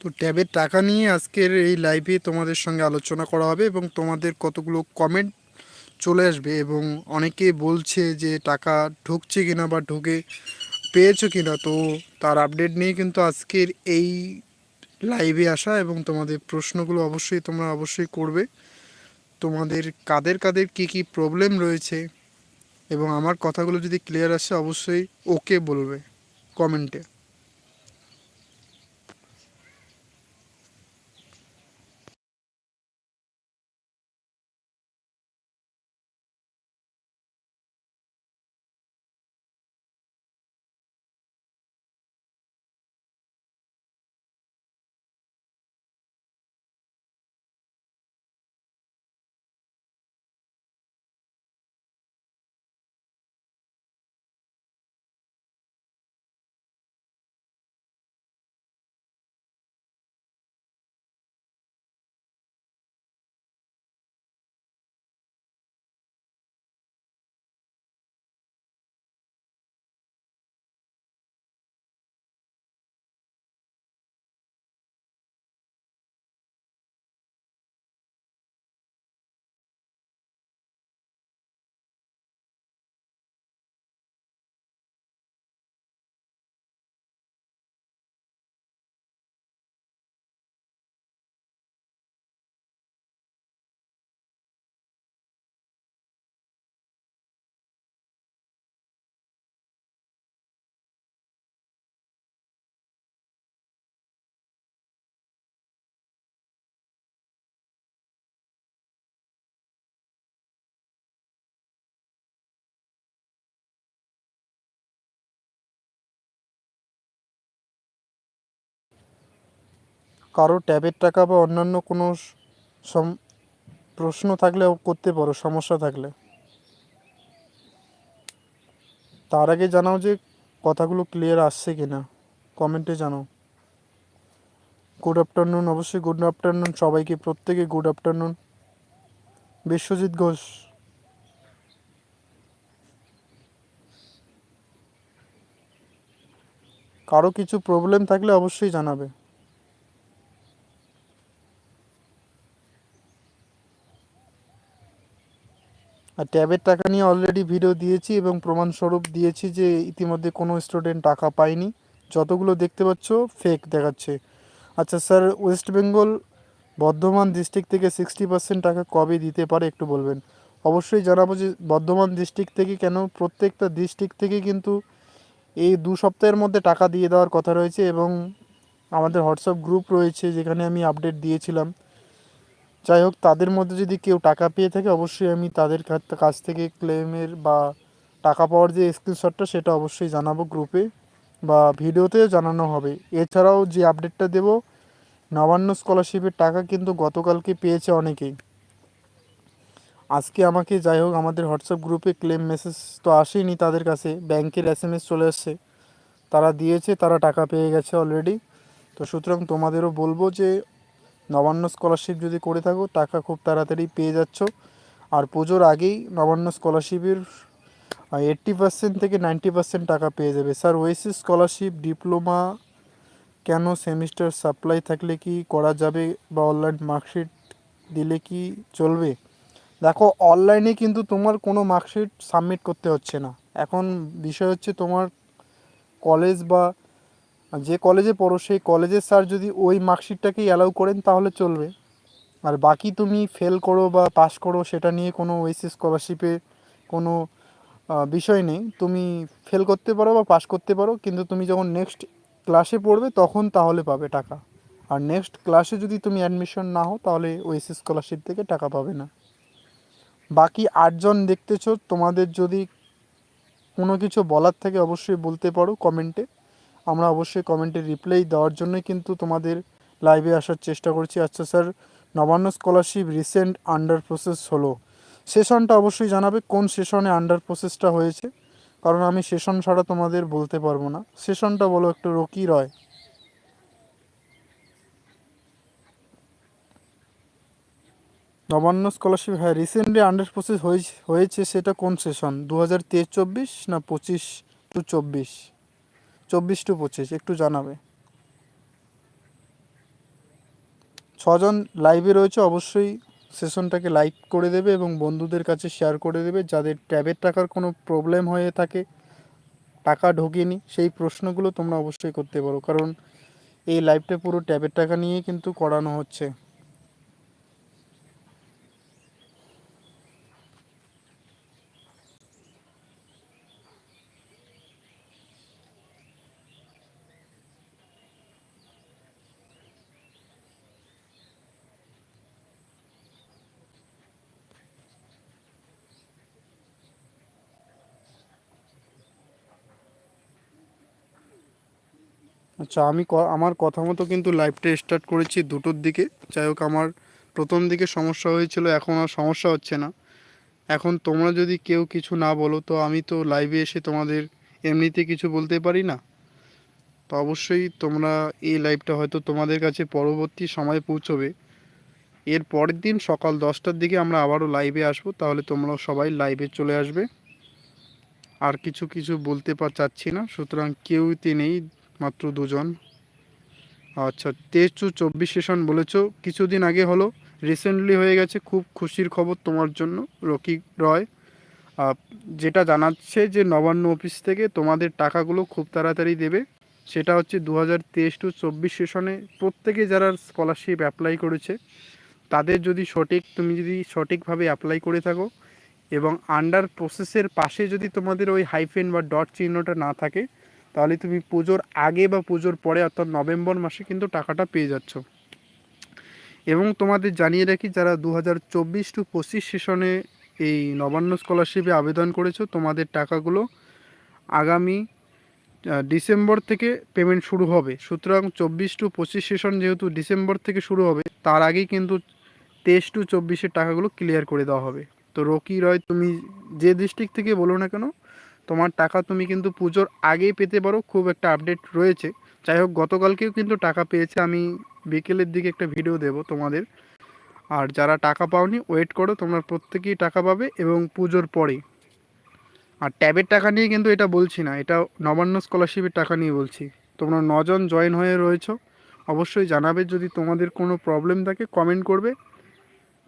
তো ট্যাবের টাকা নিয়ে আজকের এই লাইভে তোমাদের সঙ্গে আলোচনা করা হবে এবং তোমাদের কতগুলো কমেন্ট চলে আসবে এবং অনেকে বলছে যে টাকা ঢুকছে কিনা বা ঢুকে পেয়েছ কিনা, তো তার আপডেট নিয়ে কিন্তু আজকের এই লাইভে আসা এবং তোমাদের প্রশ্নগুলো অবশ্যই তোমরা অবশ্যই করবে। তোমাদের কাদের কাদের কি কি প্রবলেম রয়েছে এবং আমার কথাগুলো যদি ক্লিয়ার আসে অবশ্যই ওকে বলবে কমেন্টে কারও ট্যাবের টাকা বা অন্যান্য কোনো প্রশ্ন থাকলে করতে পারো, সমস্যা থাকলে। তার আগে জানাও যে কথাগুলো ক্লিয়ার আসছে কি না কমেন্টে জানাও। গুড আফটারনুন অবশ্যই গুড আফটারনুন সবাইকে, প্রত্যেকে গুড আফটারনুন বিশ্বজিৎ ঘোষ। কারও কিছু প্রবলেম থাকলে অবশ্যই জানাবে। আর ট্যাবের টাকা নিয়ে অলরেডি ভিডিও দিয়েছি এবং প্রমাণস্বরূপ দিয়েছি যে ইতিমধ্যে কোনো স্টুডেন্ট টাকা পায়নি। যতগুলো দেখতে পাচ্ছ ফেক দেখাচ্ছে। আচ্ছা sir West Bengal Bardhaman district থেকে সিক্সটি পার্সেন্ট টাকা কবে দিতে পারে একটু বলবেন? অবশ্যই জানাব যে বর্ধমান ডিস্ট্রিক্ট থেকে কেন? প্রত্যেকটা ডিস্ট্রিক্ট থেকে কিন্তু এই দু সপ্তাহের মধ্যে টাকা দিয়ে দেওয়ার কথা রয়েছে এবং আমাদের হোয়াটসঅ্যাপ গ্রুপ রয়েছে যেখানে আমি আপডেট দিয়েছিলাম। যাই হোক, তাদের মধ্যে যদি কেউ টাকা পেয়ে থাকে, অবশ্যই আমি তাদের কাছ থেকে ক্লেমের বা টাকা পাওয়ার যে স্ক্রিনশটটা সেটা অবশ্যই জানাব গ্রুপে বা ভিডিওতেও জানানো হবে। এছাড়াও যে আপডেটটা দেব, নবান্ন স্কলারশিপের টাকা কিন্তু গতকালকে পেয়েছে অনেকেই। আজকে আমাকে যাই হোক, আমাদের হোয়াটসঅ্যাপ গ্রুপে ক্লেম মেসেজ তো আসেনি তাদের কাছে, ব্যাংকের এস এম এস চলে আসছে। তারা দিয়েছে, তারা টাকা পেয়ে গেছে অলরেডি তো সুতরাং তোমাদেরও বলব যে নবান্ন স্কলারশিপ যদি করে থাকো, টাকা খুব তাড়াতাড়ি পেয়ে যাচ্ছ। আর পুজোর আগেই নবান্ন স্কলারশিপের এইট্টি পার্সেন্ট থেকে নাইনটি পার্সেন্ট টাকা পেয়ে যাবে। স্যার, ওয়েসিস স্কলারশিপ ডিপ্লোমা কেন সেমিস্টার সাপ্লাই থাকলে কি করা যাবে বা অনলাইন মার্কশিট দিলে কি চলবে? দেখো অনলাইনে কিন্তু তোমার কোনো মার্কশিট সাবমিট করতে হচ্ছে না। এখন বিষয় হচ্ছে তোমার কলেজ বা যে কলেজে পড়ো, সেই কলেজের স্যার যদি ওই মার্কশিটটাকেই অ্যালাউ করেন, তাহলে চলবে। আর বাকি তুমি ফেল করো বা পাস করো, সেটা নিয়ে কোনো ওয়েসি স্কলারশিপে কোনো বিষয় নেই। তুমি ফেল করতে পারো বা পাস করতে পারো, কিন্তু তুমি যখন নেক্সট ক্লাসে পড়বে, তখন তাহলে পাবে টাকা। আর নেক্সট ক্লাসে যদি তুমি অ্যাডমিশন না হও, তাহলে ওয়েসি স্কলারশিপ থেকে টাকা পাবে না। বাকি আটজন দেখতেছো, তোমাদের যদি কোনো কিছু বলার থাকে, অবশ্যই বলতে পারো কমেন্টে আমরা অবশ্যই কমেন্টে রিপ্লাই দেওয়ার জন্যই কিন্তু তোমাদের লাইভে আসার চেষ্টা করছি। আচ্ছা sir Nabanna scholarship recent under process হলো। সেশনটা অবশ্যই জানাবে কোন সেশনে আন্ডার প্রসেসটা হয়েছে, কারণ আমি সেশন ছাড়া তোমাদের বলতে পারব না। সেশনটা বলো একটু রকি রয়। নবান্ন স্কলারশিপ হ্যাঁ রিসেন্টলি আন্ডার প্রসেস হয়েছে সেটা কোন সেশন দু হাজার তেইশ চব্বিশ না পঁচিশ টু চব্বিশ? চব্বিশ টু পঁচিশ, একটু জানাবে। ছজন লাইভে রয়েছে, অবশ্যই সেশনটাকে লাইক করে দেবে এবং বন্ধুদের কাছে শেয়ার করে দেবে। যাদের ট্যাবের টাকার কোনো প্রবলেম হয়ে থাকে, টাকা ঢোকেনি, সেই প্রশ্নগুলো তোমরা অবশ্যই করতে পারো। কারণ এই লাইভটা পুরো ট্যাবের টাকা নিয়েই কিন্তু করানো হচ্ছে। আচ্ছা আমি আমার কথা মতো কিন্তু লাইভটা স্টার্ট করেছি দুটোর দিকে। যাই হোক, আমার প্রথম দিকে সমস্যা হয়েছিল, এখন আর সমস্যা হচ্ছে না। এখন তোমরা যদি কেউ কিছু না বলো, তো আমি তো লাইভে এসে তোমাদের এমনিতে কিছু বলতে পারি না। তো অবশ্যই তোমরা এই লাইভটা হয়তো তোমাদের কাছে পরবর্তী সময়ে পৌঁছবে। এর পরের দিন সকাল দশটার দিকে আমরা আবারও লাইভে আসব, তাহলে তোমরা সবাই লাইভে চলে আসবে। আর কিছু কিছু বলতে পা চাচ্ছি না, সুতরাং কেউতে নেই। মাত্র দুজন। আচ্ছা তেইশ চব্বিশ সেশন বলেছ। কিছুদিন আগে হলো। রিসেন্টলি হয়ে গেছে। খুব খুশির খবর তোমার জন্য, রকি রয়। যেটা জানাচ্ছে যে নবান্ন অফিস থেকে তোমাদের টাকাগুলো খুব তাড়াতাড়ি দেবে। সেটা হচ্ছে দু হাজার তেইশ টু চব্বিশ সেশনে প্রত্যেকে যারা স্কলারশিপ অ্যাপ্লাই করেছে, তাদের যদি সঠিক, তুমি যদি সঠিকভাবে অ্যাপ্লাই করে থাকো এবং আন্ডার প্রসেসের পাশে যদি তোমাদের ওই হাইফেন বা ডট চিহ্নটা না থাকে তাহলে তুমি পুজোর আগে বা পুজোর পরে অর্থাৎ নভেম্বর মাসে কিন্তু টাকাটা পেয়ে যাচ্ছ। এবং তোমাদের জানিয়ে রাখি, যারা দু হাজার চব্বিশ টু পঁচিশ সেশনে এই নবান্ন স্কলারশিপে আবেদন করেছ, তোমাদের টাকাগুলো আগামী ডিসেম্বর থেকে পেমেন্ট শুরু হবে। সুতরাং চব্বিশ টু পঁচিশ সেশন যেহেতু ডিসেম্বর থেকে শুরু হবে, তার আগেই কিন্তু তেইশ টু চব্বিশের টাকাগুলো ক্লিয়ার করে দেওয়া হবে। তো রকি রয়, তুমি যে ডিস্ট্রিক্ট থেকে বলো না কেন তোমার টাকা তুমি কিন্তু পুজোর আগেই পেতে পারো, খুব একটা আপডেট রয়েছে। যাই হোক, গতকালকেও কিন্তু টাকা পেয়েছে, আমি বিকেলের দিকে একটা ভিডিও দেব তোমাদের। আর যারা টাকা পাওনি ওয়েট করো, তোমরা প্রত্যেকেই টাকা পাবে এবং পুজোর পরে। আর ট্যাবের টাকা নিয়ে কিন্তু এটা বলছি না, এটা নবান্ন স্কলারশিপের টাকা নিয়ে বলছি। তোমরা নজন জয়েন হয়ে রয়েছো, অবশ্যই জানাবে যদি তোমাদের কোনো প্রবলেম থাকে কমেন্ট করবে।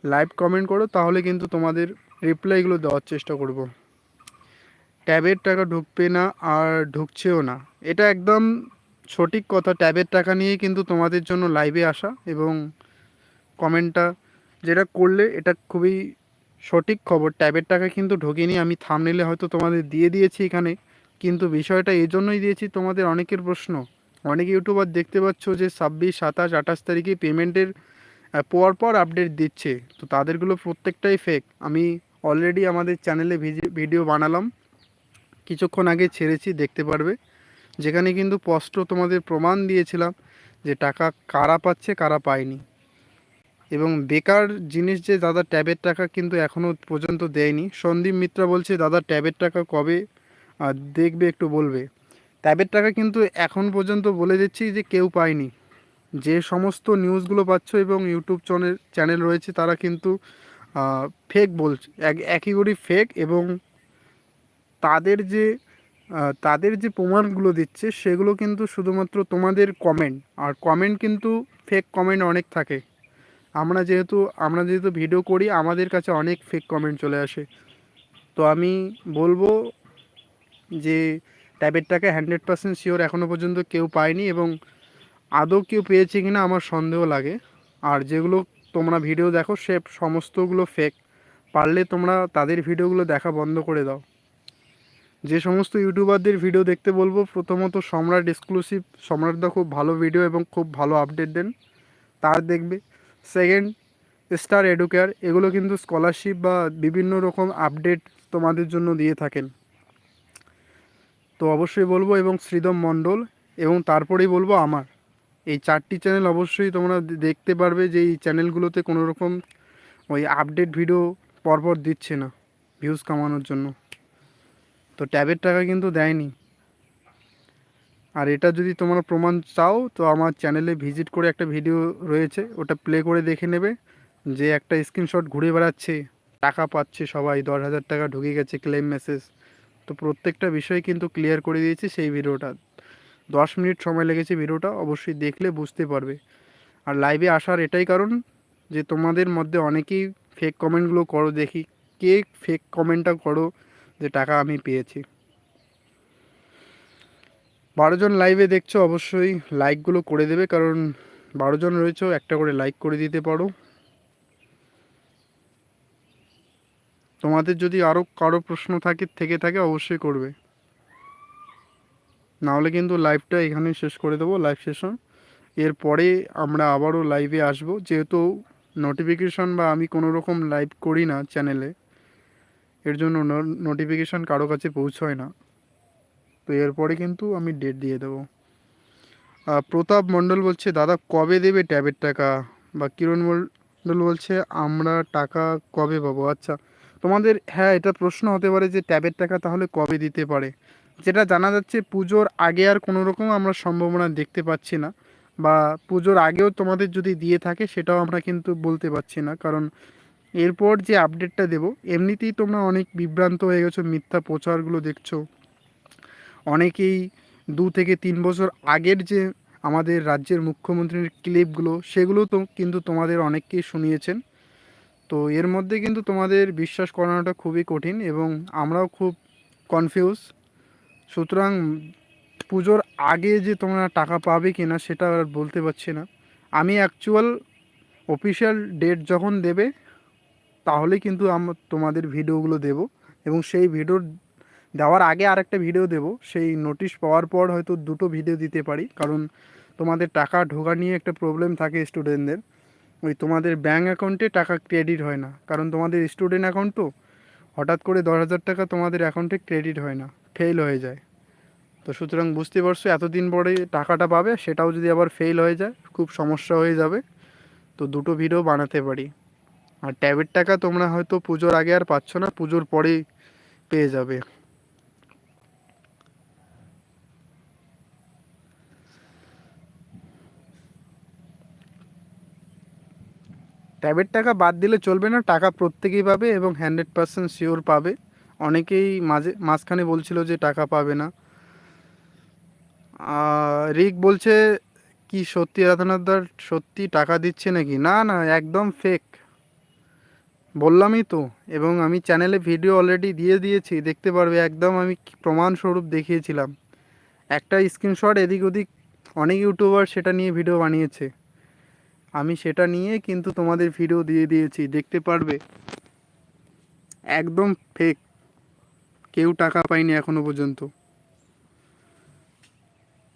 লাইভ কমেন্ট করো, তাহলে কিন্তু তোমাদের রিপ্লাইগুলো দেওয়ার চেষ্টা করব। ট্যাবের টাকা ঢুকবে না আর ঢুকছেও না। এটা একদম সঠিক কথা। ট্যাবের টাকা নিয়ে কিন্তু তোমাদের জন্য লাইভে আসা এবং কমেন্টটা যেটা করলে এটা খুবই সঠিক খবর। ট্যাবের টাকা কিন্তু ঢোকেনি। আমি থামনেলে হয়তো তোমাদের দিয়ে দিয়েছি এখানে। কিন্তু বিষয়টা এই জন্যই দিয়েছি তোমাদের অনেকের প্রশ্ন। অনেক ইউটিউবার দেখতে পাচ্ছ যে ছাব্বিশ, সাতাশ, আঠাশ তারিখে পেমেন্টের পর পর আপডেট দিচ্ছে। তো তাদেরগুলো প্রত্যেকটাই ফেক আমি অলরেডি আমাদের চ্যানেলে ভিডিও বানালাম। কিছুক্ষণ আগে ছেড়েছি, দেখতে পারবে। যেখানে কিন্তু স্পষ্ট তোমাদের প্রমাণ দিয়েছিলাম যে টাকা কারা পাচ্ছে, কারা পায়নি। এবং বেকার জিনিস যে দাদা ট্যাবের টাকা কিন্তু এখনও পর্যন্ত দেয়নি। সন্দীপ মিত্রা বলছে, দাদা, ট্যাবের টাকা কবে? দেখবে, একটু বলবে। ট্যাবের টাকা কিন্তু এখন পর্যন্ত বলে দিচ্ছি যে কেউ পায়নি। যে সমস্ত নিউজগুলো পাচ্ছ এবং ইউটিউব চ্যানেল চ্যানেল রয়েছে, তারা কিন্তু ফেক বলছে। এক- একই করি ফেক এবং তাদের যে তাদের যে প্রমাণগুলো দিচ্ছে, সেগুলো কিন্তু শুধুমাত্র তোমাদের কমেন্ট আর কমেন্ট কিন্তু ফেক কমেন্ট অনেক থাকে। আমরা যেহেতু আমরা যেহেতু ভিডিও করি, আমাদের কাছে অনেক ফেক কমেন্ট চলে আসে। তো আমি বলব যে ট্যাবের টাকা হান্ড্রেড পার্সেন্ট শিওর এখনও পর্যন্ত কেউ পায়নি এবং আদৌ কেউ পেয়েছে কিনা আমার সন্দেহ লাগে। আর যেগুলো তোমরা ভিডিও দেখো, সে সমস্তগুলো ফেক পারলে তোমরা তাদের ভিডিওগুলো দেখা বন্ধ করে দাও। যে সমস্ত ইউটিউবারদের ভিডিও দেখতে বলব, প্রথমত সম্রাট এক্সক্লুসিভ সম্রাটদা খুব ভালো ভিডিও এবং খুব ভালো আপডেট দেন। তার দেখবে। সেকেন্ড স্টার এডুকেয়ার এগুলো কিন্তু স্কলারশিপ বা বিভিন্ন রকম আপডেট তোমাদের জন্য দিয়ে থাকেন। তো অবশ্যই বলব, এবং শ্রীদম মণ্ডল এবং তারপরেই বলব আমার। এই চারটি চ্যানেল অবশ্যই তোমরা দেখতে পারবে যে এই চ্যানেলগুলোতে কোনো রকম ওই আপডেট ভিডিও পরপর দিচ্ছে না ভিউজ কামানোর জন্য। তো ট্যাবের টাকা কিন্তু দেয়নি। আর এটা যদি তোমার প্রমাণ চাও, তো আমার চ্যানেলে ভিজিট করে একটা ভিডিও রয়েছে, ওটা প্লে করে দেখে নেবে, যে একটা স্ক্রিনশট ঘুরে বেড়াচ্ছে, টাকা পাচ্ছে সবাই, দশ হাজার টাকা ঢুকে গেছে ক্লেম মেসেজ তো প্রত্যেকটা বিষয় কিন্তু ক্লিয়ার করে দিয়েছি সেই ভিডিওটা। দশ মিনিট সময় লেগেছে ভিডিওটা, অবশ্যই দেখলে বুঝতে পারবে। আর লাইভে আসার এটাই কারণ, যে তোমাদের মধ্যে অনেকেই ফেক কমেন্টগুলো করো, দেখি কে ফেক কমেন্টটা করো যে টাকা আমি পেয়েছি। বারো জন লাইভে দেখছ, অবশ্যই লাইকগুলো করে দেবে, কারণ বারো জন রয়েছে, একটা করে লাইক করে দিতে পারো। তোমাদের যদি আরও কারও প্রশ্ন থাকে, থেকে থাকে, অবশ্যই করবে। নাহলে কিন্তু লাইভটা এখানেই শেষ করে দেবো লাইভ সেশন এরপরে আমরা আবারও লাইভে আসব। যেহেতু নোটিফিকেশন বা আমি কোনো রকম লাইভ করি না চ্যানেলে এর জন্য নোটিফিকেশান কারও কাছে পৌঁছয় না। তো এরপরে কিন্তু আমি ডেট দিয়ে দেবো। প্রতাপ মণ্ডল বলছে, দাদা, কবে দেবে ট্যাবের টাকা? বা কিরণ মণ্ডল বলছে, আমরা টাকা কবে পাবো? আচ্ছা তোমাদের হ্যাঁ এটা প্রশ্ন হতে পারে যে ট্যাবের টাকা তাহলে কবে দিতে পারে। যেটা জানা যাচ্ছে, পুজোর আগে আর কোনো রকম আমরা সম্ভাবনা দেখতে পাচ্ছি না। বা পুজোর আগেও তোমাদের যদি দিয়ে থাকে, সেটাও আমরা কিন্তু বলতে পারছি না। কারণ এরপর যে আপডেটটা দেবো, এমনিতেই তোমরা অনেক বিভ্রান্ত হয়ে গেছো, মিথ্যা প্রচারগুলো দেখছ। অনেকেই দু থেকে তিন বছর আগের যে আমাদের রাজ্যের মুখ্যমন্ত্রীর ক্লিপগুলো সেগুলো তো কিন্তু তোমাদের অনেককেই শুনিয়েছেন। তো এর মধ্যে কিন্তু তোমাদের বিশ্বাস করানোটা খুবই কঠিন এবং আমরাও খুব কনফিউজ সুতরাং পুজোর আগে যে তোমরা টাকা পাবে কি না সেটা আর বলতে পারছি না। আমি অ্যাকচুয়াল অফিসিয়াল ডেট যখন দেবে তাহলে কিন্তু তোমাদের ভিডিওগুলো দেব এবং সেই ভিডিও দেওয়ার আগে আরেকটা ভিডিও দেব। সেই নোটিশ পাওয়ার পর হয়তো দুটো ভিডিও দিতে পারি। কারণ তোমাদের টাকা ঢোকা নিয়ে একটা প্রবলেম থাকে স্টুডেন্টদের ওই তোমাদের ব্যাঙ্ক অ্যাকাউন্টে টাকা ক্রেডিট হয় না। কারণ তোমাদের স্টুডেন্ট অ্যাকাউন্ট তো হঠাৎ করে দশ হাজার টাকা তোমাদের অ্যাকাউন্টে ক্রেডিট হয় না। ফেল হয়ে যায়। তো সুতরাং বুঝতে পারছ, এতদিন পরে টাকাটা পাবে, সেটাও যদি আবার ফেল হয়ে যায়, খুব সমস্যা হয়ে যাবে। তো দুটো ভিডিও বানাতে পারি। আর ট্যাবের টাকা তোমরা হয়তো পুজোর আগে আর পাচ্ছ না, পুজোর পরেই পেয়ে যাবে। ট্যাবের টাকা বাদ দিলে চলবে না, টাকা প্রত্যেকেই পাবে এবং হান্ড্রেড পার্সেন্ট শিওর পাবে। অনেকেই মাঝে মাঝখানে বলছিল যে টাকা পাবে না। রিক বলছে, কি সত্যি রাধানাথদার সত্যি টাকা দিচ্ছে নাকি? না না, একদম ফেক বললামই তো, এবং আমি চ্যানেলে ভিডিও অলরেডি দিয়ে দিয়েছি, দেখতে পারবে, একদম আমি প্রমাণস্বরূপ দেখিয়েছিলাম। একটা স্ক্রিনশট এদিক ওদিক অনেক ইউটিউবার সেটা নিয়ে ভিডিও বানিয়েছে। আমি সেটা নিয়ে কিন্তু তোমাদের ভিডিও দিয়ে দিয়েছি, দেখতে পারবে। একদম ফেক কেউ টাকা পায়নি এখনও পর্যন্ত।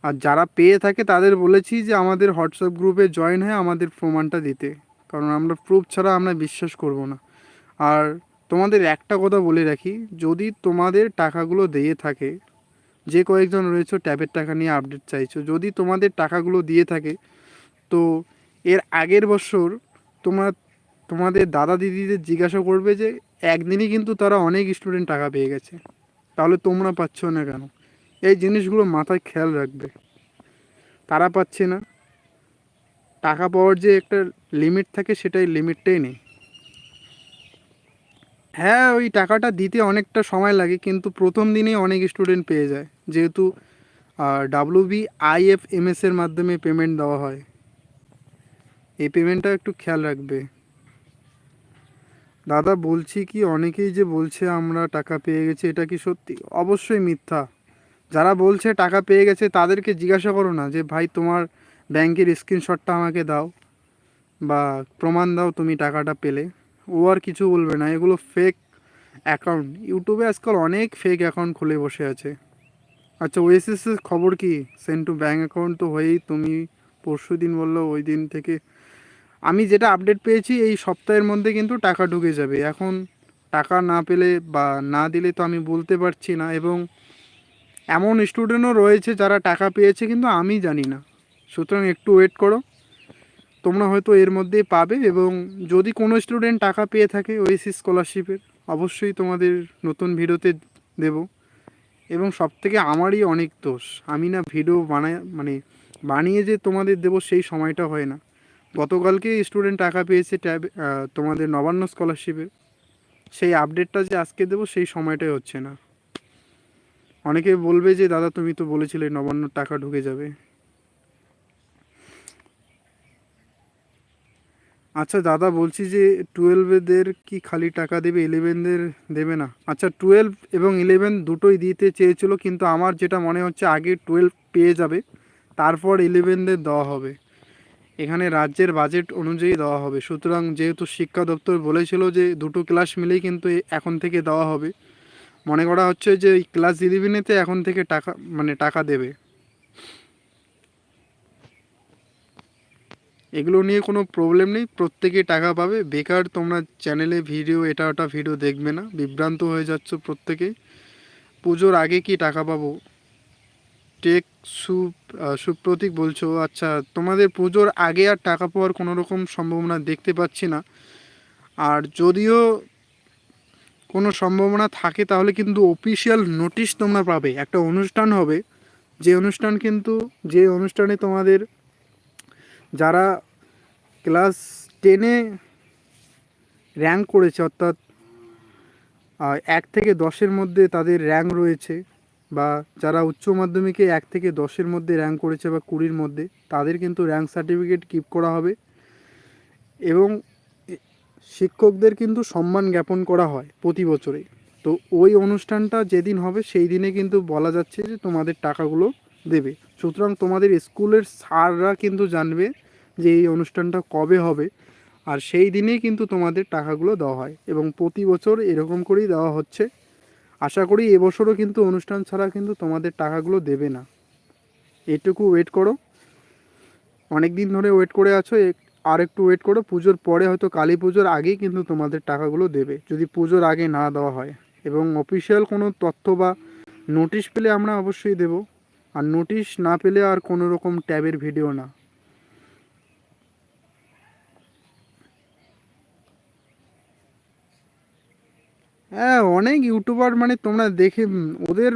আর যারা পেয়ে থাকে তাদের বলেছি যে আমাদের হোয়াটসঅ্যাপ গ্রুপে জয়েন হয়ে আমাদের প্রমাণটা দিতে। কারণ আমরা প্রুফ ছাড়া আমরা বিশ্বাস করব না। আর তোমাদের একটা কথা বলে রাখি, যদি তোমাদের টাকাগুলো দিয়ে থাকে, যে কয়েকজন রয়েছে ট্যাবের টাকা নিয়ে আপডেট চাইছো, যদি তোমাদের টাকাগুলো দিয়ে থাকে, তো এর আগের বছর তোমরা, তোমাদের দাদা দিদিদের জিজ্ঞাসা করবে যে, একদিনই কিন্তু তারা অনেক স্টুডেন্ট টাকা পেয়ে গেছে। তাহলে তোমরা পাচ্ছ না কেন? এই জিনিসগুলো মাথায় খেয়াল রাখবে। তারা পাচ্ছে না। টাকা পাওয়ার যে একটা লিমিট থাকে সেটাই লিমিটটাই নেই। হ্যাঁ ওই টাকাটা দিতে অনেকটা সময় লাগে, কিন্তু প্রথম দিনেই অনেক স্টুডেন্ট পেয়ে যায়। যেহেতু ডাব্লিউ বি আইএফ এর মাধ্যমে পেমেন্ট দেওয়া হয়। এই পেমেন্টটা একটু খেয়াল রাখবে। দাদা, বলছি কি, অনেকেই যে বলছে আমরা টাকা পেয়ে গেছি, এটা কি সত্যি? অবশ্যই মিথ্যা। যারা বলছে টাকা পেয়ে গেছে, তাদেরকে জিজ্ঞাসা করো না যে, ভাই, তোমার ব্যাংকের স্ক্রিনশটটা আমাকে দাও বা প্রমাণ দাও তুমি টাকাটা পেলে। ও আর কিছু বলবে না, এগুলো ফেক অ্যাকাউন্ট ইউটিউবে আজকাল অনেক ফেক অ্যাকাউন্ট খুলে বসে আছে। আচ্ছা ওএসএসের খবর কি? সেন্ড টু ব্যাঙ্ক অ্যাকাউন্ট তো হয়েই, তুমি পরশু দিন বলল ওই দিন থেকে। আমি যেটা আপডেট পেয়েছি, এই সপ্তাহের মধ্যে কিন্তু টাকা ঢুকে যাবে। এখন টাকা না পেলে বা না দিলে তো আমি বলতে পারছি না এবং এমন স্টুডেন্টও রয়েছে যারা টাকা পেয়েছে, কিন্তু আমি জানি না। সুতরাং একটু ওয়েট করো। তোমরা হয়তো এর মধ্যে পাবে এবং যদি কোনো স্টুডেন্ট টাকা পেয়ে থাকে ওইসি স্কলারশিপের অবশ্যই তোমাদের নতুন ভিডিওতে দেব। এবং সব থেকে আমারই অনেক দোষ, আমি না ভিডিও বানায় মানে বানিয়ে যে তোমাদের দেব সেই সময়টা হয় না। গতকালকে স্টুডেন্ট টাকা পেয়েছে ট্যাব তোমাদের নবান্ন স্কলারশিপের সেই আপডেটটা যে আজকে দেবো সেই সময়টাই হচ্ছে না। অনেকে বলবে যে, দাদা তুমি তো বলেছিলে নবান্ন টাকা ঢুকে যাবে। আচ্ছা দাদা বলছি যে টুয়েলভেদের কি খালি টাকা দেবে ইলেভেনদের দেবে না? আচ্ছা টুয়েলভ এবং ইলেভেন দুটোই দিতে চেয়েছিল, কিন্তু আমার যেটা মনে হচ্ছে আগে টুয়েলভ পেয়ে যাবে, তারপর ইলেভেনদের দেওয়া হবে। এখানে রাজ্যের বাজেট অনুযায়ী দেওয়া হবে। সুতরাং যেহেতু শিক্ষা দপ্তর বলেছিল যে দুটো ক্লাস মিলেই কিন্তু এখন থেকে দেওয়া হবে, মনে করা হচ্ছে যে ক্লাস ইলেভেনেতে এখন থেকে টাকা মানে টাকা দেবে। এগুলো নিয়ে কোনো প্রবলেম নেই। প্রত্যেকে টাকা পাবে। বেকার তোমরা চ্যানেলে ভিডিও এটা ওটা ভিডিও দেখবে না। বিভ্রান্ত হয়ে যাচ্ছ প্রত্যেকে। পুজোর আগে কি টাকা পাবো? টেক সু সুপ্রতীক বলছো। আচ্ছা তোমাদের পুজোর আগে আর টাকা পাওয়ার কোনো রকম সম্ভাবনা দেখতে পাচ্ছি না। আর যদিও কোনো সম্ভাবনা থাকে, তাহলে কিন্তু অফিসিয়াল নোটিশ তোমরা পাবে। একটা অনুষ্ঠান হবে। যে অনুষ্ঠান কিন্তু, যে অনুষ্ঠানে তোমাদের যারা ক্লাস টেনে র্যাঙ্ক করেছে, অর্থাৎ এক থেকে দশের মধ্যে তাদের র্যাঙ্ক রয়েছে বা যারা উচ্চ মাধ্যমিকে এক থেকে দশের মধ্যে র্যাঙ্ক করেছে বা কুড়ির মধ্যে, তাদের কিন্তু র্যাঙ্ক সার্টিফিকেট কিপ করা হবে এবং শিক্ষকদের কিন্তু সম্মান জ্ঞাপন করা হয় প্রতি বছরে। তো ওই অনুষ্ঠানটা যেদিন হবে, সেই দিনে কিন্তু বলা যাচ্ছে যে তোমাদের টাকাগুলো দেবে। সুতরাং তোমাদের স্কুলের স্যাররা কিন্তু জানবে যে এই অনুষ্ঠানটা কবে হবে, আর সেই দিনেই কিন্তু তোমাদের টাকাগুলো দেওয়া হয় এবং প্রতি বছর এরকম করেই দেওয়া হচ্ছে। আশা করি এবছরও কিন্তু অনুষ্ঠান ছাড়া কিন্তু তোমাদের টাকাগুলো দেবে না। এটুকু ওয়েট করো। অনেক দিন ধরে ওয়েট করে আছো আর একটু ওয়েট করো, পুজোর পরে হয়তো কালী পুজোর আগেই কিন্তু তোমাদের টাকাগুলো দেবে, যদি পুজোর আগে না দেওয়া হয়। এবং অফিসিয়াল কোনো তথ্য বা নোটিশ পেলে আমরা অবশ্যই দেব, আর নোটিশ না পেলে আর কোনো রকম ট্যাবের ভিডিও না। হ্যাঁ অনেক ইউটিউবার মানে তোমরা দেখে ওদের,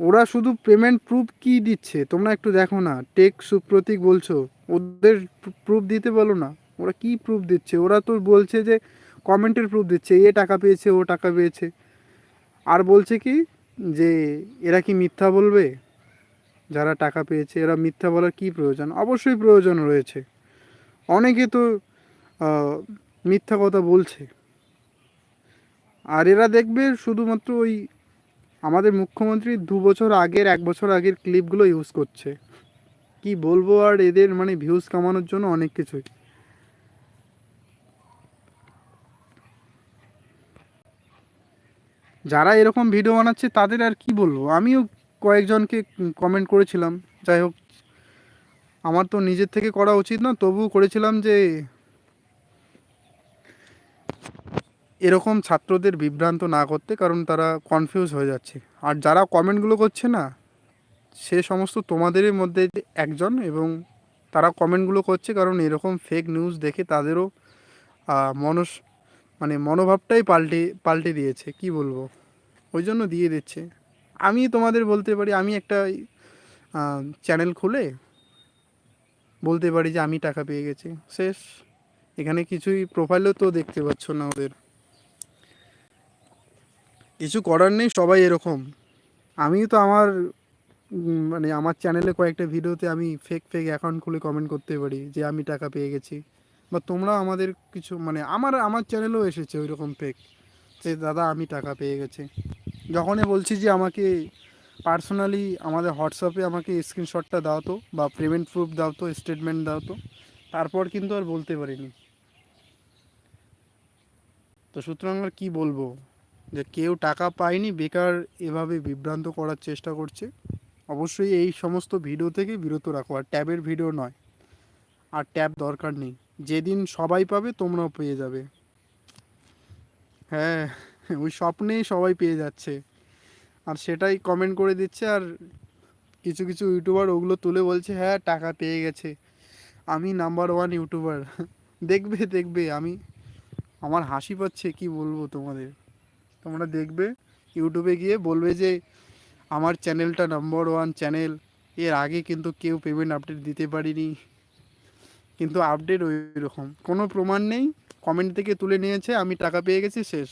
ওরা শুধু পেমেন্ট প্রুফ কি দিচ্ছে? তোমরা একটু দেখো না। টেক সুপ্রতীক বলছো, ওদের প্রুফ দিতে বলো না। ওরা কি প্রুফ দিচ্ছে? ওরা তো বলছে যে কমেন্টের প্রুফ দিচ্ছে, এ টাকা পেয়েছে, ও টাকা পেয়েছে। আর বলছে কি, যে, এরা কি মিথ্যা বলবে? যারা টাকা পেয়েছে, এরা মিথ্যা বলার কি প্রয়োজন? অবশ্যই প্রয়োজন রয়েছে। অনেকে তো মিথ্যা কথা বলছে। আর এরা দেখবে শুধুমাত্র ওই আমাদের মুখ্যমন্ত্রী দু বছর আগের, এক বছর আগের ক্লিপগুলো ইউজ করছে। কি বলব আর এদের মানে ভিউজ কামানোর জন্য অনেক কিছুই। যারা এরকম ভিডিও বানাচ্ছে তাদের আর কি বলব? আমিও কয়েকজনকে কমেন্ট করেছিলাম। যাই হোক, আমার তো নিজের থেকে করা উচিত না, তবুও করেছিলাম যে এরকম ছাত্রদের বিভ্রান্ত না করতে কারণ তারা কনফিউজ হয়ে যাচ্ছে। আর যারা কমেন্টগুলো করছে না, সে সমস্ত তোমাদেরই মধ্যে একজন এবং তারা কমেন্টগুলো করছে কারণ এরকম ফেক নিউজ দেখে তাদেরও মনস মানে মনোভাবটাই পাল্টে পাল্টে দিয়েছে। কি বলব? ওই জন্য দিয়ে দিচ্ছে। আমি তোমাদের বলতে পারি, আমি একটা চ্যানেল খুলে বলতে পারি যে আমি টাকা পেয়ে গেছি। শেষ। এখানে কিছুই প্রোফাইলও তো দেখতে পাচ্ছ না ওদের। কিছু করার নেই, সবাই এরকম। আমি তো আমার মানে আমার চ্যানেলে কয়েকটা ভিডিওতে আমি ফেক ফেক অ্যাকাউন্ট খুলে কমেন্ট করতে পারি যে আমি টাকা পেয়ে গেছি। বা তোমরা আমাদের কিছু মানে আমার আমার চ্যানেলেও এসেছে ওই রকম ফেক যে, দাদা, আমি টাকা পেয়ে গেছি। যখনই বলছি যে আমাকে পার্সোনালি আমাদের হোয়াটসঅ্যাপে আমাকে স্ক্রিনশটটা দাও তো, বা পেমেন্ট প্রুফ দাও তো স্টেটমেন্ট দাও তো, তারপর কিন্তু আর বলতে পারিনি। তো সুতরাং আর কী বলব? যে কেউ টাকা পায়নি, বেকার এভাবে বিভ্রান্ত করার চেষ্টা করছে। অবশ্যই এই সমস্ত ভিডিও থেকে বিরত রাখো, আর ট্যাবের ভিডিও নয়। আর ট্যাব দরকার নেই। যেদিন সবাই পাবে, তোমরাও পেয়ে যাবে। হ্যাঁ ওই স্বপ্নেই সবাই পেয়ে যাচ্ছে। আর সেটাই কমেন্ট করে দিচ্ছে, আর কিছু কিছু ইউটিউবার ওগুলো তুলে বলছে হ্যাঁ টাকা পেয়ে গেছে। আমি নাম্বার ওয়ান ইউটিউবার দেখবে দেখবে, আমি, আমার হাসি পাচ্ছে, কি বলব তোমাদের? তোমরা দেখবে, ইউটিউবে গিয়ে বলবে যে, আমার চ্যানেলটা নম্বর ওয়ান চ্যানেল এর আগে কিন্তু কেউ পেমেন্ট আপডেট দিতে পারিনি। কিন্তু আপডেট ওই রকম কোনো প্রমাণ নেই কমেন্ট থেকে তুলে নিয়েছে, আমি টাকা পেয়ে গেছি, শেষ।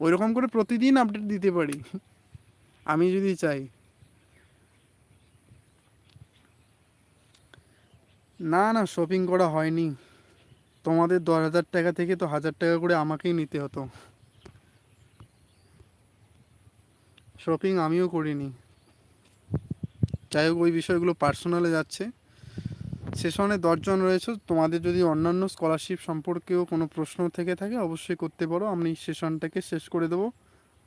ওই রকম করে প্রতিদিন আপডেট দিতে পারি। আমি যদি চাই। না না শপিং করা হয়নি। তোমাদের দশ হাজার টাকা থেকে তো হাজার টাকা করে আমাকেই নিতে হতো। শপিং আমিও করিনি। যাই হোক ওই বিষয়গুলো পার্সোনালে যাচ্ছে। সেশনে দশজন রয়েছে। তোমাদের যদি অন্যান্য স্কলারশিপ সম্পর্কেও কোনো প্রশ্ন থেকে থাকে, অবশ্যই করতে পারো। আমি সেশনটাকে শেষ করে দেবো।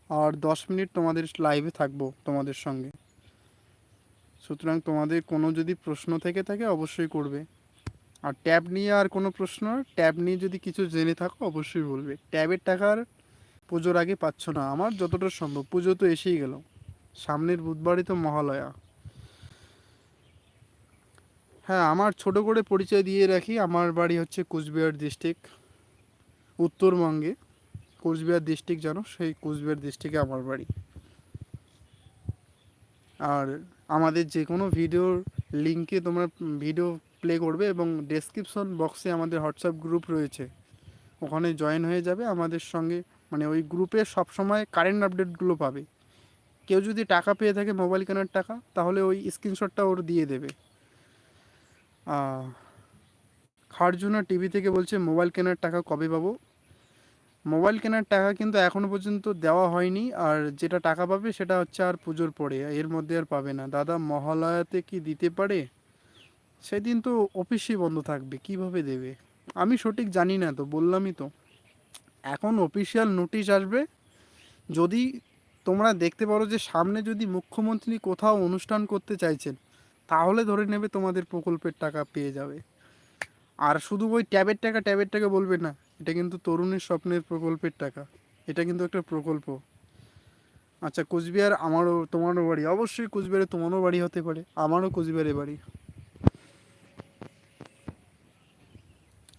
আর দশ মিনিট তোমাদের লাইভে থাকব তোমাদের সঙ্গে। সুতরাং তোমাদের কোনো যদি প্রশ্ন থেকে থাকে, অবশ্যই করবে। আর ট্যাব নিয়ে আর কোনো প্রশ্ন? ট্যাব নিয়ে যদি কিছু জেনে থাকো, অবশ্যই বলবে। ট্যাবের টাকার পুজোর আগে পাচ্ছ না। আমার যতটা সম্ভব। পুজো তো এসেই গেল। সামনের বুধবারই তো মহালয়া। হ্যাঁ আমার ছোট করে পরিচয় দিয়ে রাখি। আমার বাড়ি হচ্ছে কুচবিহার ডিস্ট্রিক্ট উত্তরবঙ্গে। কুচবিহার ডিস্ট্রিক্ট জানো? সেই কুচবিহার ডিস্ট্রিক্টে আমার বাড়ি। আর আমাদের যে কোনো ভিডিওর লিঙ্কে তোমরা ভিডিও প্লে করবে এবং ডেসক্রিপশন বক্সে আমাদের হোয়াটসঅ্যাপ গ্রুপ রয়েছে। ওখানে জয়েন হয়ে যাবে। আমাদের সঙ্গে মানে ওই গ্রুপে সবসময় কারেন্ট আপডেটগুলো পাবে। কেউ যদি টাকা পেয়ে থাকে মোবাইল কেনার টাকা, তাহলে ওই স্ক্রিনশটটা ওর দিয়ে দেবে। খারজুনা টিভি থেকে বলছে মোবাইল কেনার টাকা কবে পাবো? মোবাইল কেনার টাকা কিন্তু এখনও পর্যন্ত দেওয়া হয়নি, আর যেটা টাকা পাবে সেটা হচ্ছে আর পুজোর পরে, এর মধ্যে আর পাবে না। দাদা, মহালয়াতে কি দিতে পারে? সেদিন তো অফিসই বন্ধ থাকবে, কীভাবে দেবে? আমি সঠিক জানি না তো, বললামই তো। এখন অফিসিয়াল নোটিশ আসবে। যদি তোমরা দেখতে পারো যে সামনে যদি মুখ্যমন্ত্রী কোথাও অনুষ্ঠান করতে চাইছেন, তাহলে ধরে নেবে তোমাদের প্রকল্পের টাকা পেয়ে যাবে। আর শুধু ওই ট্যাবের টাকা ট্যাবের টাকা বলবে না, এটা কিন্তু তরুণের স্বপ্নের প্রকল্পের টাকা। এটা কিন্তু একটা প্রকল্প। আচ্ছা কোচবিহার আমারও, তোমারও বাড়ি। অবশ্যই কোচবিহারে তোমারও বাড়ি হতে পারে, আমারও কোচবিহারে বাড়ি।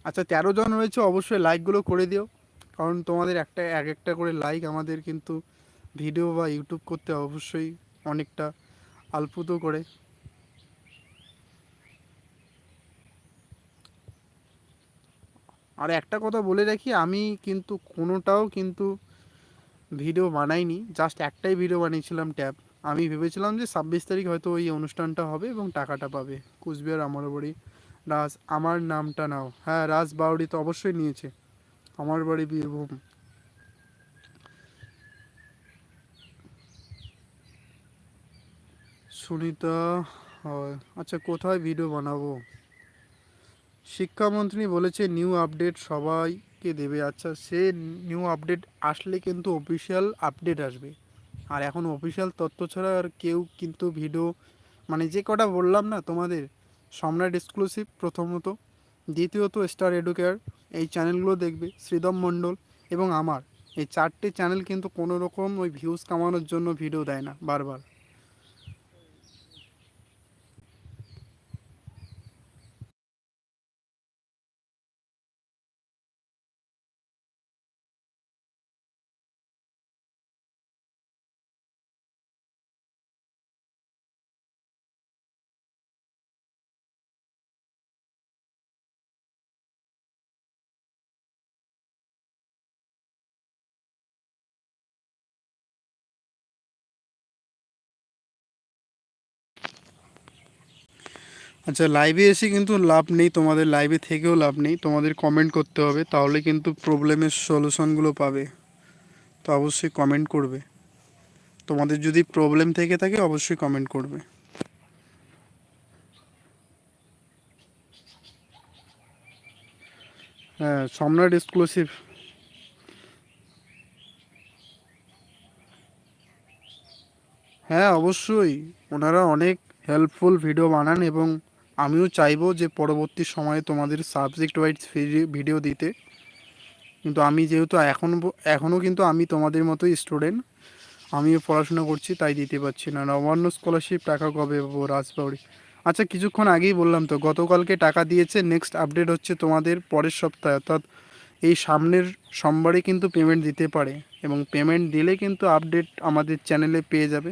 আচ্ছা তেরো জন রয়েছে, অবশ্যই লাইকগুলো করে দিও। কারণ তোমাদের একটা, এক একটা করে লাইক আমাদের কিন্তু ভিডিও বা ইউটিউব করতে অবশ্যই অনেকটা আলপুত করে। আর একটা কথা বলে রাখি, আমি কিন্তু কোনোটাও কিন্তু ভিডিও বানাইনি জাস্ট একটাই ভিডিও বানিয়েছিলাম ট্যাব আমি ভেবেছিলাম যে ছাব্বিশ তারিখ হয়তো ওই অনুষ্ঠানটা হবে এবং টাকাটা পাবে। কুচবিহার আমার বাড়ি রাজ, আমার নামটা নাও। হ্যাঁ রাজ বাউরি তো অবশ্যই নিয়েছে। আমার বাড়ি বীরভূম সুনিতা, হয়। আচ্ছা কোথায় ভিডিও বানাবো? শিক্ষামন্ত্রী বলেছে নিউ আপডেট সবাইকে দেবে। আচ্ছা সে নিউ আপডেট আসলে কিন্তু অফিসিয়াল আপডেট আসবে। আর এখন অফিসিয়াল তথ্য ছাড়া আর কেউ কিন্তু ভিডিও মানে যে কটা বললাম না তোমাদের, সম্রাট এক্সক্লুসিভ প্রথমত। দ্বিতীয়ত স্টার এডুকেয়ার এই চ্যানেলগুলো দেখবে, শ্রীদম মণ্ডল এবং আমার। এই চারটে চ্যানেল কিন্তু কোনো রকম ওই ভিউজ কামানোর জন্য ভিডিও দেয় না, বারবার। আচ্ছা লাইভে এসে কিন্তু লাভ নেই, তোমাদের লাইভে থেকেও লাভ নেই। তোমাদের কমেন্ট করতে হবে, তাহলে কিন্তু প্রবলেমের সলিউশনগুলো পাবে। তো অবশ্যই কমেন্ট করবে। তোমাদের যদি প্রবলেম থেকে থাকে, অবশ্যই কমেন্ট করবে। হ্যাঁ সম্রাট এক্সক্লুসিভ হ্যাঁ অবশ্যই। ওনারা অনেক হেল্পফুল ভিডিও বানান এবং আমিও চাইব যে পরবর্তী সময়ে তোমাদের সাবজেক্ট ওয়াইজ ভিডিও দিতে। কিন্তু আমি যেহেতু এখন এখনও কিন্তু আমি তোমাদের মতোই স্টুডেন্ট আমিও পড়াশোনা করছি, তাই দিতে পারছি না। নবান্ন স্কলারশিপ টাকা কবে পাবো রাজবাউরি আচ্ছা কিছুক্ষণ আগেই বললাম তো, গতকালকে টাকা দিয়েছে নেক্সট আপডেট হচ্ছে তোমাদের পরের সপ্তাহে। অর্থাৎ এই সামনের সোমবারে কিন্তু পেমেন্ট দিতে পারে। এবং পেমেন্ট দিলে কিন্তু আপডেট আমাদের চ্যানেলে পেয়ে যাবে।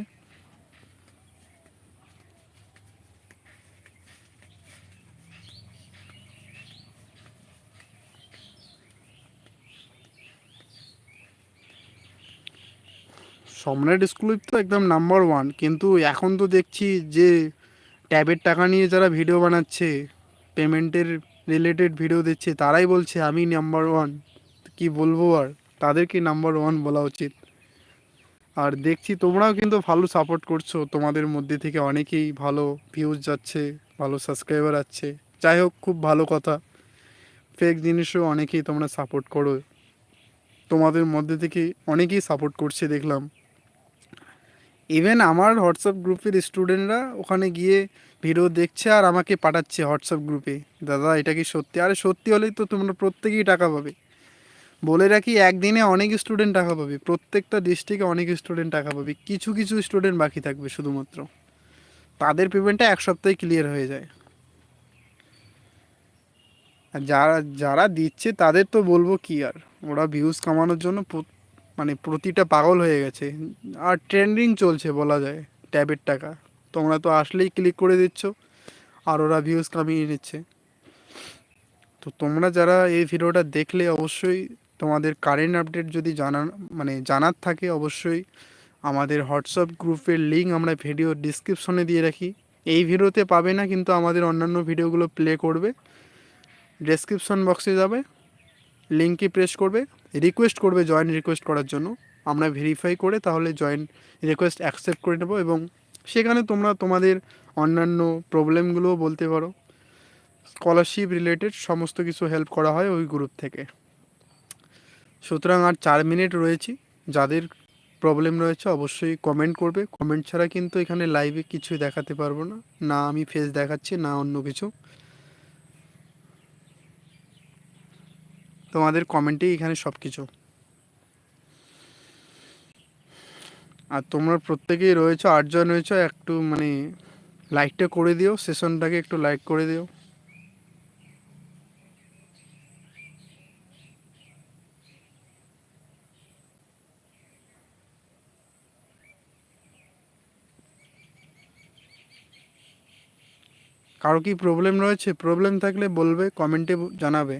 সম্রাট স্কুল তো একদম নাম্বার ওয়ান কিন্তু এখন তো দেখছি যে ট্যাবের টাকা নিয়ে যারা ভিডিও বানাচ্ছে, পেমেন্টের রিলেটেড ভিডিও দিচ্ছে, তারাই বলছে, আমি নাম্বার ওয়ান কি বলব আর? তাদেরকে নাম্বার ওয়ান বলা উচিত। আর দেখছি তোমরাও কিন্তু ভালো সাপোর্ট করছ। তোমাদের মধ্যে থেকে অনেকেই ভালো ভিউজ যাচ্ছে, ভালো সাবস্ক্রাইবার আছে। যাই হোক, খুব ভালো কথা। ফেক জিনিসও অনেকেই তোমরা সাপোর্ট করো। তোমাদের মধ্যে থেকে অনেকেই সাপোর্ট করছে, দেখলাম। ইভেন আমার হোয়াটসঅ্যাপ গ্রুপের স্টুডেন্টরা ওখানে গিয়ে ভিডিও দেখছে আর আমাকে পাঠাচ্ছে হোয়াটসঅ্যাপ গ্রুপে দাদা, এটা কি সত্যি? আরে সত্যি হলেই তো তোমরা প্রত্যেকেই টাকা পাবে। বলে রাখি, একদিনে অনেক স্টুডেন্ট টাকা পাবে। প্রত্যেকটা ডিস্ট্রিক্টে অনেক স্টুডেন্ট টাকা পাবে। কিছু কিছু স্টুডেন্ট বাকি থাকবে শুধুমাত্র। তাদের পেমেন্টটা এক সপ্তাহে ক্লিয়ার হয়ে যায়। আর যারা যারা দিচ্ছে তাদের তো বলব কি আর? ওরা ভিউজ কামানোর জন্য মানে প্রতিটা পাগল হয়ে গেছে। আর ট্রেন্ডিং চলছে বলা যায় ট্যাবের টাকা। তোমরা তো আসলেই ক্লিক করে দিচ্ছ, আর ওরা ভিউজ কামিয়ে নিচ্ছে। তো তোমরা যারা এই ভিডিওটা দেখলে অবশ্যই তোমাদের কারেন্ট আপডেট যদি জানার মানে জানার থাকে অবশ্যই আমাদের হোয়াটসঅ্যাপ গ্রুপের লিঙ্ক আমরা ভিডিও ডিসক্রিপশনে দিয়ে রাখি। এই ভিডিওতে পাবে না, কিন্তু আমাদের অন্যান্য ভিডিওগুলো প্লে করবে। ডেসক্রিপশন বক্সে যাবে। লিঙ্কে প্রেস করবে রিকোয়েস্ট করবে জয়েন রিকোয়েস্ট করার জন্য। আমরা ভেরিফাই করে তাহলে জয়েন রিকোয়েস্ট অ্যাকসেপ্ট করে নেব এবং সেখানে তোমরা তোমাদের অন্যান্য প্রবলেমগুলোও বলতে পারো। স্কলারশিপ রিলেটেড সমস্ত কিছু হেল্প করা হয় ওই গ্রুপ থেকে। সুতরাং আর চার মিনিট রয়েছি, যাদের প্রবলেম রয়েছে অবশ্যই কমেন্ট করবে। কমেন্ট ছাড়া কিন্তু এখানে লাইভে কিছুই দেখাতে পারব না না আমি ফেস দেখাচ্ছি, না অন্য কিছু। তোমাদের কমেন্টেই এখানে সব কিছু আর তোমরা প্রত্যেকেই রয়েছো, আটজন রয়েছো, একটু মানে লাইকটা করে দিও সেশনটাকে একটু লাইক করে দিও। কারও কি প্রবলেম রয়েছে? প্রবলেম থাকলে বলবে, কমেন্টে জানাবে।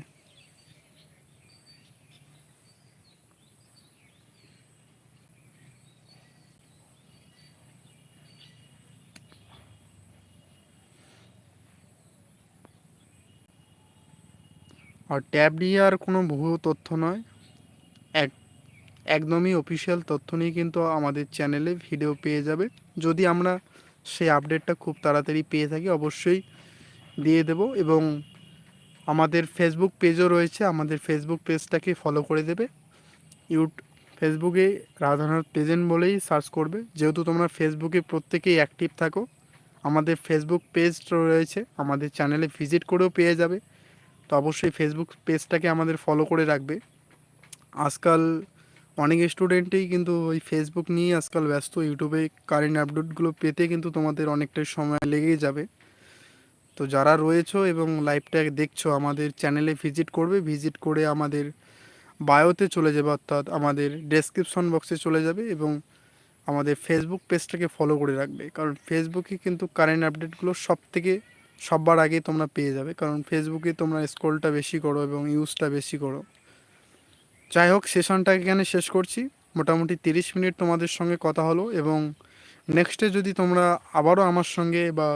আর ট্যাব নিয়ে আর কোনো ভুয়ো তথ্য নয়। এক, একদমই অফিসিয়াল তথ্য নিয়ে কিন্তু আমাদের চ্যানেলে ভিডিও পেয়ে যাবে। যদি আমরা সেই আপডেটটা খুব তাড়াতাড়ি পেয়ে থাকি, অবশ্যই দিয়ে দেব এবং আমাদের ফেসবুক পেজও রয়েছে। আমাদের ফেসবুক পেজটাকে ফলো করে দেবে। ইউট ফেসবুকে রাধানাথ প্রেজেন্ট বলেই সার্চ করবে। যেহেতু তোমরা ফেসবুকে প্রত্যেকেই অ্যাক্টিভ থাকো, আমাদের ফেসবুক পেজ রয়েছে। আমাদের চ্যানেলে ভিজিট করেও পেয়ে যাবে। তো অবশ্যই ফেসবুক পেজটাকে আমাদের ফলো করে রাখবে। আজকাল অনেক স্টুডেন্টই কিন্তু ওই ফেসবুক নিয়ে আজকাল ব্যস্ত। ইউটিউবে কারেন্ট আপডেটগুলো পেতে কিন্তু তোমাদের অনেকটাই সময় লেগেই যাবে। তো যারা রয়েছো এবং লাইভটা দেখছ, আমাদের চ্যানেলে ভিজিট করবে। ভিজিট করে আমাদের বায়োতে চলে যাবে, অর্থাৎ আমাদের ডেসক্রিপশন বক্সে চলে যাবে এবং আমাদের ফেসবুক পেজটাকে ফলো করে রাখবে। কারণ ফেসবুকে কিন্তু কারেন্ট আপডেটগুলো সব থেকে সবার আগে তোমরা পেয়ে যাবে, কারণ ফেসবুকে তোমরা স্ক্রলটা বেশি করো এবং ইউজটা বেশি করো। যাই হোক সেশনটা এখানে শেষ করছি। মোটামুটি তিরিশ মিনিট তোমাদের সঙ্গে কথা হলো এবং নেক্সটে যদি তোমরা আবারও আমার সঙ্গে বা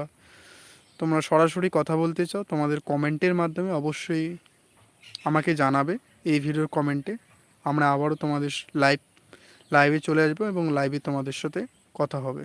তোমরা সরাসরি কথা বলতে চাও, তোমাদের কমেন্টের মাধ্যমে অবশ্যই আমাকে জানাবে এই ভিডিওর কমেন্টে আমরা আবারও তোমাদের লাইভ লাইভে চলে আসব এবং লাইভে তোমাদের সাথে কথা হবে।